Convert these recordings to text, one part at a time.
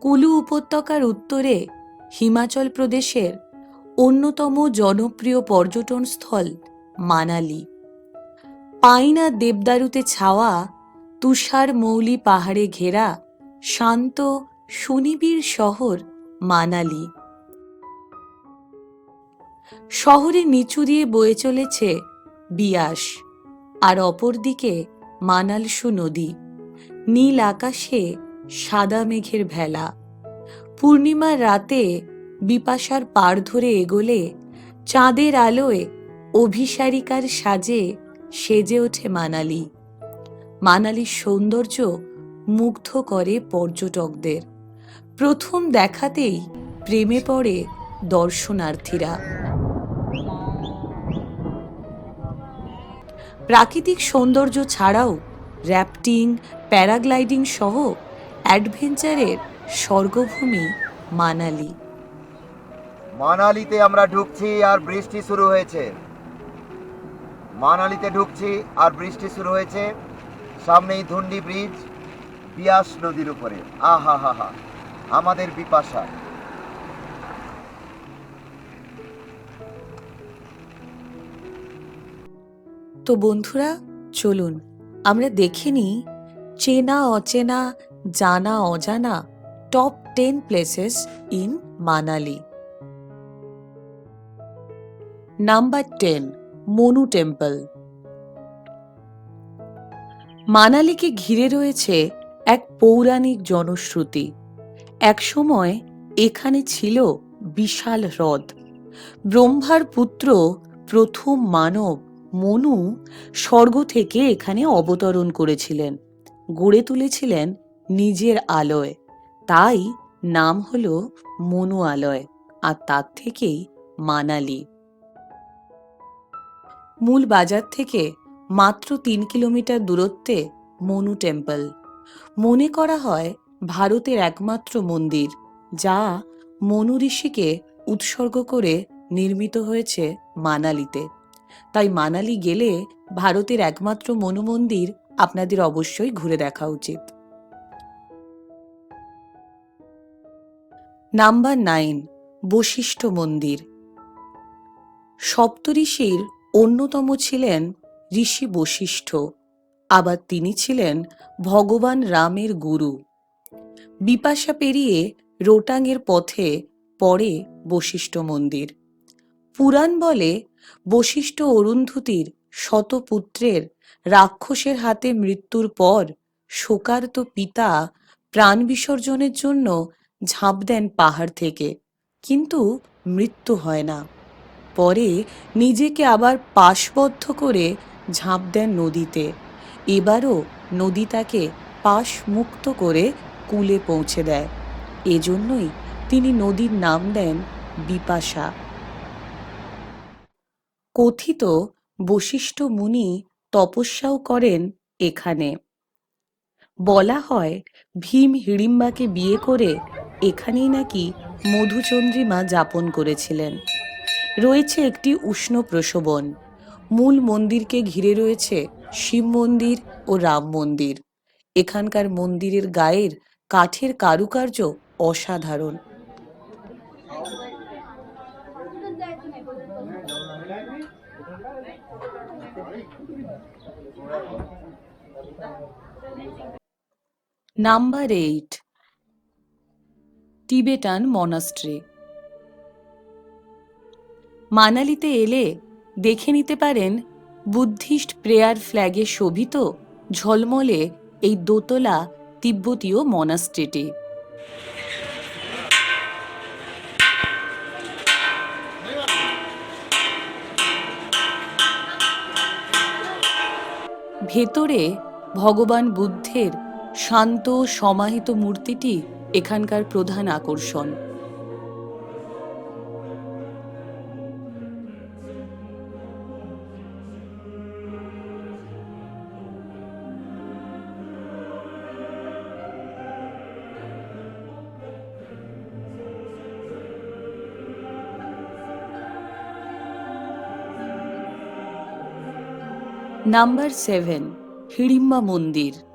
কুলু উপত্যকার উত্তরে হিমাচল প্রদেশের অন্যতম জনপ্রিয় পর্যটন স্থল মানালি। পাইনা দেবদারুতে ছাওয়া তুষার মৌলি পাহাড়ে ঘেরা শান্ত সুনিবিড় শহর মানালি। শহরে নিচু দিয়ে বয়ে চলেছে বিয়াস আর অপরদিকে মানালসু নদী। নীল আকাশে সাদা মেঘের ভেলা। পূর্ণিমার রাতে বিপাশার পাড় ধরে এগোলে চাঁদের আলোয় অভিসারিকার সাজে সেজে ওঠে মানালি। মানালির সৌন্দর্য মুগ্ধ করে পর্যটকদের। প্রথম দেখাতেই প্রেমে পড়ে দর্শনার্থীরা। প্রাকৃতিক সৌন্দর্য ছাড়াও র্যাপটিং, প্যারাগ্লাইডিং সহ অ্যাডভেঞ্চারের স্বর্গভূমি মানালি। মানালিতে আমরা ঢুকছি আর বৃষ্টি শুরু হয়েছে। মানালিতে ঢুকছি আর বৃষ্টি শুরু হয়েছে। সামনেই ধুন্ডি ব্রিজ বিয়াস নদীর উপরে। আহা হা হা আমাদের বিপাশা। তো বন্ধুরা চলুন আমরা দেখে নিই চেনা অচেনা জানা অজানা top ten places in Manali number ten Manu temple মানালিকে ঘিরে রয়েছে এক পৌরাণিক জনশ্রুতি। একসময় এখানে ছিল বিশাল হ্রদ। ব্রহ্মার পুত্র প্রথম মানব মনু স্বর্গ থেকে এখানে অবতরণ করেছিলেন। গড়ে তুলেছিলেন নিজের আলয়। তাই নাম হল মনু আলয়, আর তার থেকেই মানালি। মূল বাজার থেকে মাত্র তিন কিলোমিটার দূরত্বে মনু টেম্পল। মনে করা হয় ভারতের একমাত্র মন্দির, যা মনু ঋষিকে উৎসর্গ করে নির্মিত হয়েছে মানালিতে। তাই মানালি গেলে ভারতের একমাত্র মনু মন্দির আপনাদের অবশ্যই ঘুরে দেখা উচিত। নাম্বার নাইন, বশিষ্ঠ মন্দির। সপ্তঋষির অন্যতম ছিলেন ঋষি বশিষ্ঠ, আবার তিনি ছিলেন ভগবান রামের গুরু। বিপাশা পেরিয়ে রোটাংয়ের পথে পড়ে বশিষ্ঠ মন্দির। পুরাণ বলে বশিষ্ঠ অরুন্ধতির শতপুত্রের রাক্ষসের হাতে মৃত্যুর পর শোকার্ত পিতা প্রাণ বিসর্জনের জন্য ঝাঁপ দেন পাহাড় থেকে, কিন্তু মৃত্যু হয় না। পরে নিজেকে আবার পাশবদ্ধ করে ঝাঁপ দেন নদীতে। এবারও নদী তাকে পাশ মুক্ত করে কুলে পৌঁছে দেয়। এজন্যই তিনি নদীর নাম দেন বিপাশা। কথিত বশিষ্ঠ মুনি তপস্যাও করেন এখানে। বলা হয়, ভীম হিড়িম্বাকে বিয়ে করে এখানেই নাকি মধুচন্দ্রিমা যাপন করেছিলেন। রয়েছে একটি উষ্ণ প্রসবন মূল মন্দিরকে ঘিরে রয়েছে শিব মন্দির ও রাম মন্দির। এখানকার মন্দিরের গায়ের কাঠের কারুকার্য অসাধারণ। Number eight. Tibetan monastery. মানালিতে এলে দেখে নিতে পারেন বুদ্ধিস্ট প্রেয়ার ফ্ল্যাগে শোভিত ঝলমলে এই দোতলা তিব্বতীয় মনাস্ট্রিটি। ভেতরে ভগবান বুদ্ধের শান্ত সমাহিত মূর্তিটি এখানকার প্রধান আকর্ষণ। নাম্বার সেভেন হিড়িম্বা মন্দির।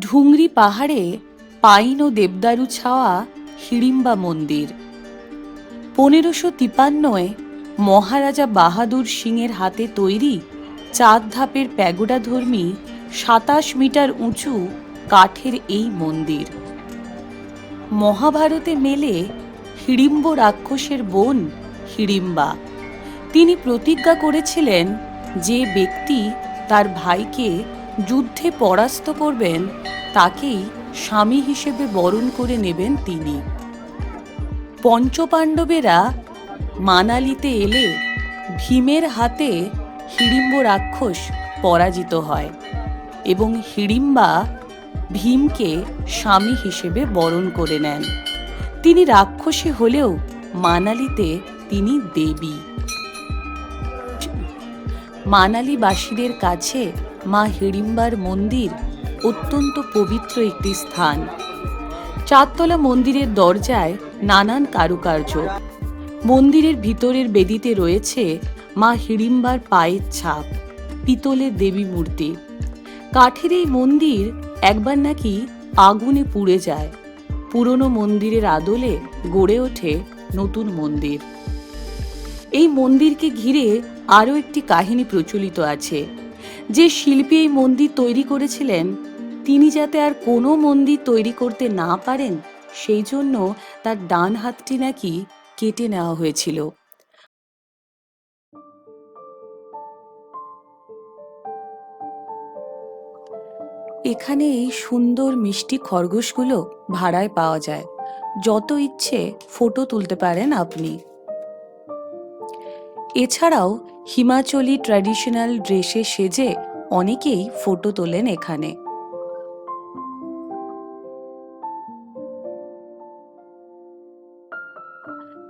ঢুংরি পাহাড়ে পাইন ও দেবদারু ছাওয়া হিড়িম্বা মন্দির। পনেরোশো তিপান্নয় মহারাজা বাহাদুর সিংয়ের হাতে তৈরি চার ধাপের প্যাগোডা ধর্মী সাতাশ মিটার উঁচু কাঠের এই মন্দির। মহাভারতে মেলে হিড়িম্ব রাক্ষসের বোন হিড়িম্বা। তিনি প্রতিজ্ঞা করেছিলেন যে ব্যক্তি তার ভাইকে যুদ্ধে পরাস্ত করবেন, তাকেই স্বামী হিসেবে বরণ করে নেবেন তিনি। পঞ্চপাণ্ডবেরা মানালিতে এলে ভীমের হাতে হিড়িম্ব রাক্ষস পরাজিত হয় এবং হিড়িম্বা ভীমকে স্বামী হিসেবে বরণ করে নেন। তিনি রাক্ষসী হলেও মানালিতে তিনি দেবী। মানালিবাসীদের কাছে মা হিড়িম্বার মন্দির অত্যন্ত পবিত্র একটি স্থান। চারতলা মন্দিরের দরজায় নানান কারুকার্য। মন্দিরের ভিতরের বেদিতে রয়েছে মা হিড়িম্বার পায়ের ছাপ, পিতলের দেবী মূর্তি। কাঠের এই মন্দির একবার নাকি আগুনে পুড়ে যায়। পুরনো মন্দিরের আদলে গড়ে ওঠে নতুন মন্দির। এই মন্দিরকে ঘিরে আরও একটি কাহিনী প্রচলিত আছে। যে শিল্পী এই মন্দির তৈরি করেছিলেন, তিনি যাতে আর কোনো মন্দির তৈরি করতে না পারেন, সেই জন্য তার ডান হাতটি নাকি কেটে নেওয়া হয়েছিল। এখানে এই সুন্দর মিষ্টি খরগোশগুলো ভাড়ায় পাওয়া যায়। যত ইচ্ছে ফটো তুলতে পারেন আপনি। এছাড়াও হিমাচলি ট্র্যাডিশনাল ড্রেসে সেজে অনেকেই ফটো তোলেন এখানে।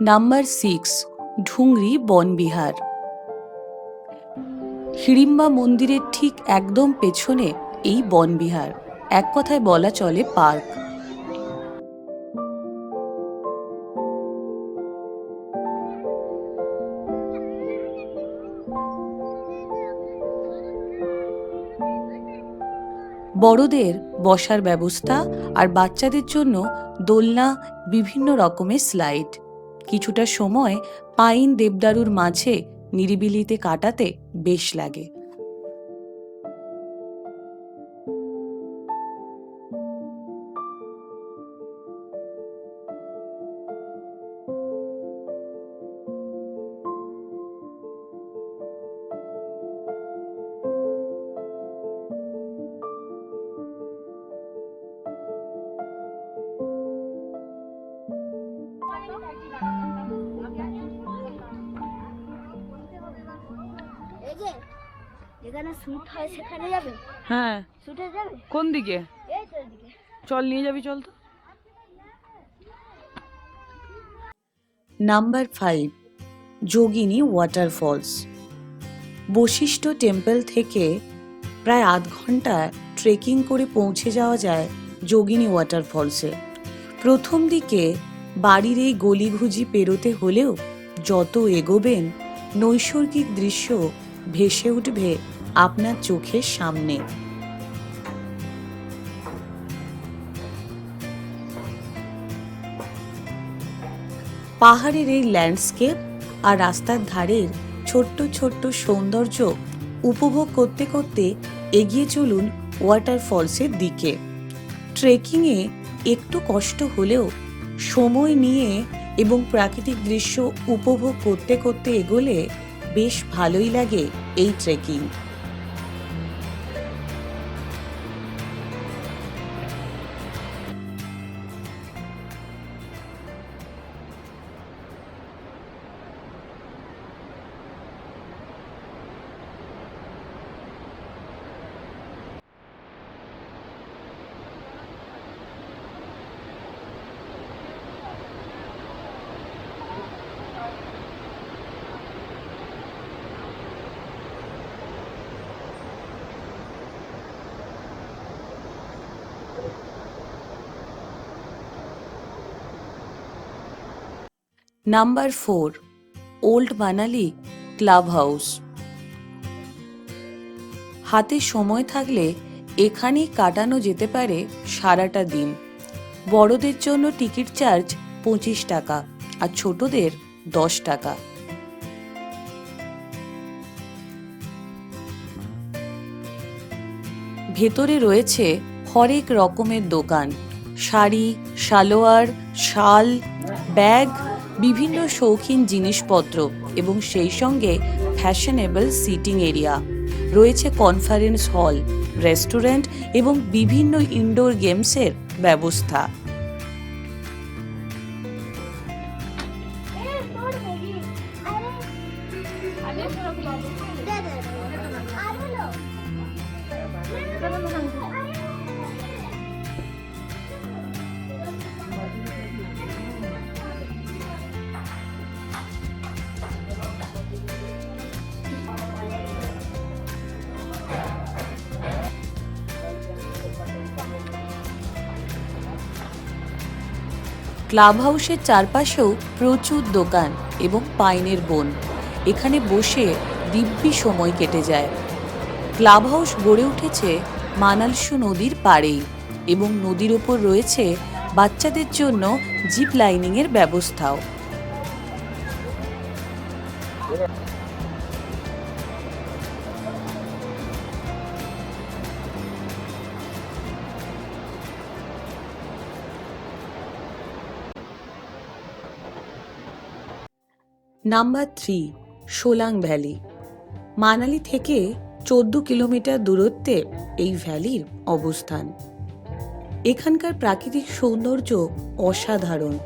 Number six, Dhungri Vanvihar. Hidimba মন্দিরের ঠিক একদম পেছনে এই বনবিহার। এক কথায় বলা চলে পার্ক। বড়দের বসার ব্যবস্থা আর বাচ্চাদের জন্য দোলনা বিভিন্ন রকমের স্লাইড কিছুটা সময় পাইন দেবদারুর মাঝে নিরিবিলিতে কাটাতে বেশ লাগে। শুট হয় সেখানে যাবে? হ্যাঁ। শুটে যাবে? কোন দিকে? এই তো এদিকে। চল নিয়ে যাবি চল তো। Number five Jogini waterfalls Vashisht temple থেকে প্রায় আধ ঘণ্টা ট্রেকিং করে পৌঁছে যাওয়া যায় যোগিনী ওয়াটারফলসে প্রথম দিকে বাড়ির এই গলিঘুজি পেরোতে হলেও যত এগোবেন নৈসর্গিক দৃশ্য ভেসে উঠবে আপনার চোখের সামনে। পাহাড়ের এই ল্যান্ডস্কেপ আর রাস্তার ধারের ছোট্ট ছোট্ট সৌন্দর্য উপভোগ করতে করতে এগিয়ে চলুন ওয়াটারফলসের দিকে। ট্রেকিংয়ে একটু কষ্ট হলেও সময় নিয়ে এবং প্রাকৃতিক দৃশ্য উপভোগ করতে করতে এগোলে বেশ ভালোই লাগে এই trekking. Number four old Manali club house হাতে সময় থাকলে এখানেই কাটানো যেতে পারে সারাটা দিন। বড়দের জন্য টিকিট চার্জ পঁচিশ টাকা আর ছোটদের দশ টাকা। ভেতরে রয়েছে হরেক রকমের দোকান। শাড়ি, সালোয়ার, শাল, ব্যাগ বিভিন্ন শৌখিন জিনিসপত্র এবং সেই সঙ্গে ফ্যাশনেবল সিটিং এরিয়া রয়েছে কনফারেন্স হল রেস্টুরেন্ট এবং বিভিন্ন ইনডোর গেমসের ব্যবস্থা। ক্লাব হাউসের চারপাশেও প্রচুর দোকান এবং পাইনের বন। এখানে বসে দিব্যি সময় কেটে যায়। ক্লাব হাউস গড়ে উঠেছে মানালসু নদীর পাড়েই এবং নদীর ওপর রয়েছে বাচ্চাদের জন্য জিপ লাইনিংয়ের ব্যবস্থাও। Number three, Solang valley. Manali থেকে চোদ্দ কিলোমিটার দূরত্বে এই ভ্যালির অবস্থান। এখানকার প্রাকৃতিক সৌন্দর্য অসাধারণ।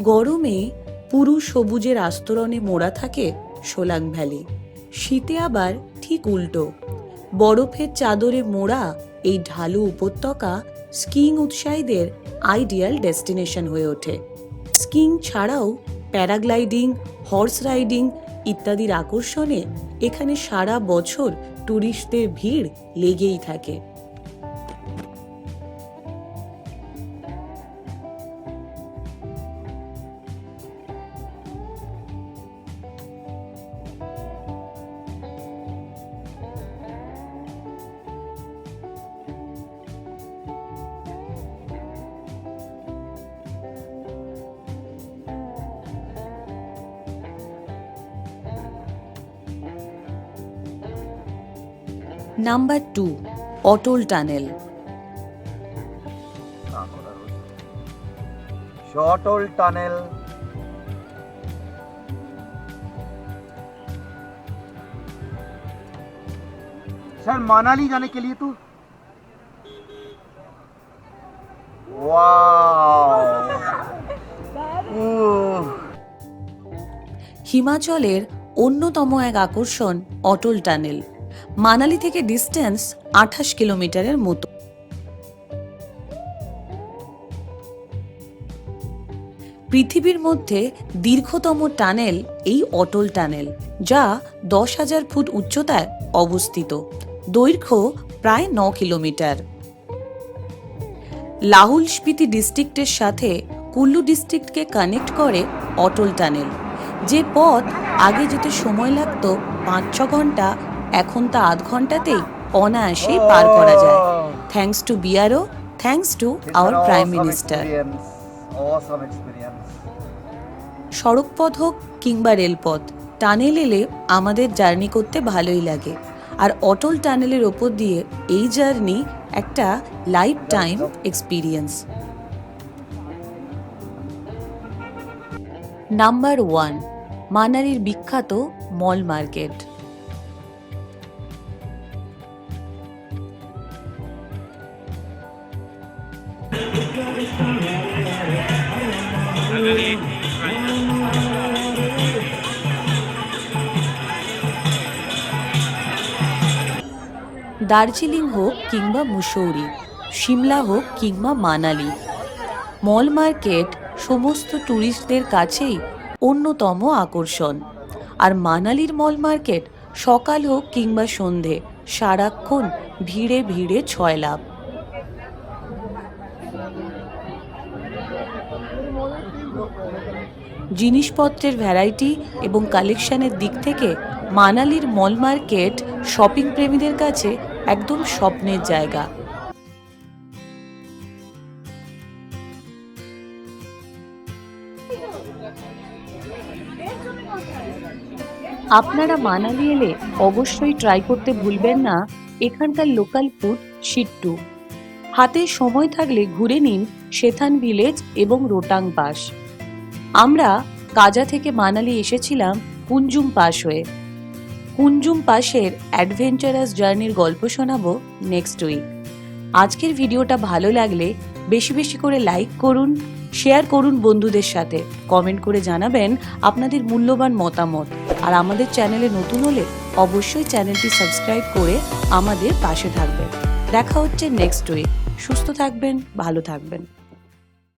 গরমে পুরু সবুজের আস্তরণে মোড়া থাকে সোলাং ভ্যালি। শীতে আবার ঠিক উল্টো। বরফের চাদরে মোড়া এই ঢালু উপত্যকা স্কিং উৎসাহীদের আইডিয়াল ডেস্টিনেশন হয়ে ওঠে। স্কিং ছাড়াও প্যারাগ্লাইডিং হর্স রাইডিং ইত্যাদির আকর্ষণে এখানে সারা বছর ট্যুরিস্টদের ভিড় লেগেই থাকে। number two Atal tunnel shuttle tunnel sir Manali जाने के लिए तो वाह হিমাচলের অন্যতম এক আকর্ষণ অটল টানেল মানালি থেকে ডিস্টেন্স আঠাশ কিলোমিটারের মতো। পৃথিবীর মধ্যে দীর্ঘতম টানেল এই অটল টানেল, যা দশ হাজার ফুট উচ্চতায় অবস্থিত। দৈর্ঘ্য প্রায় ন কিলোমিটার। লাহুল স্পিতি ডিস্ট্রিক্টের সাথে কুল্লু ডিস্ট্রিক্টকে কানেক্ট করে অটল টানেল, যে পথ আগে যেতে সময় লাগতো পাঁচ ছ ঘণ্টা এখন তা আধ ঘন্টাতেই অনায়াসেই পার করা যায়। Thanks to BRO thanks to our prime minister সড়কপথ হোক কিংবা রেলপথ, টানেল এলে আমাদের জার্নি করতে ভালোই লাগে। আর অটল টানেলের ওপর দিয়ে এই জার্নি একটা life time experience number one মানালির বিখ্যাত মল মার্কেট। দার্জিলিং হোক কিংবা মুসৌরি, সিমলা হোক কিংবা মানালি, মল মার্কেট সমস্ত ট্যুরিস্টদের কাছেই অন্যতম আকর্ষণ। আর মানালির মল মার্কেট সকাল হোক কিংবা সন্ধে, সারাক্ষণ ভিড়ে ভিড়ে ছয় লাভ। জিনিসপত্রের ভ্যারাইটি এবং কালেকশনের দিক থেকে মানালির মল মার্কেট শপিং প্রেমীদের কাছে একদম স্বপ্নের জায়গা। আপনারা মানালি এলে অবশ্যই ট্রাই করতে ভুলবেন না। এখানকার লোকাল ফুড সিট্টু। হাতে সময় থাকলে ঘুরে নিন শেথান ভিলেজ এবং রোটাং বাস আমরা কাজা থেকে মানালি এসেছিলাম কুঞ্জুম পাস হয়ে। কুঞ্জুম পাসের অ্যাডভেঞ্চারাস জার্নির গল্প শোনাবো নেক্সট উইক আজকের ভিডিওটা ভালো লাগলে বেশি বেশি করে লাইক করুন শেয়ার করুন বন্ধুদের সাথে। কমেন্ট করে জানাবেন আপনাদের মূল্যবান মতামত। আর আমাদের চ্যানেলে নতুন হলে অবশ্যই চ্যানেলটি সাবস্ক্রাইব করে আমাদের পাশে থাকবেন। দেখা হচ্ছে নেক্সট উইক সুস্থ থাকবেন, ভালো থাকবেন।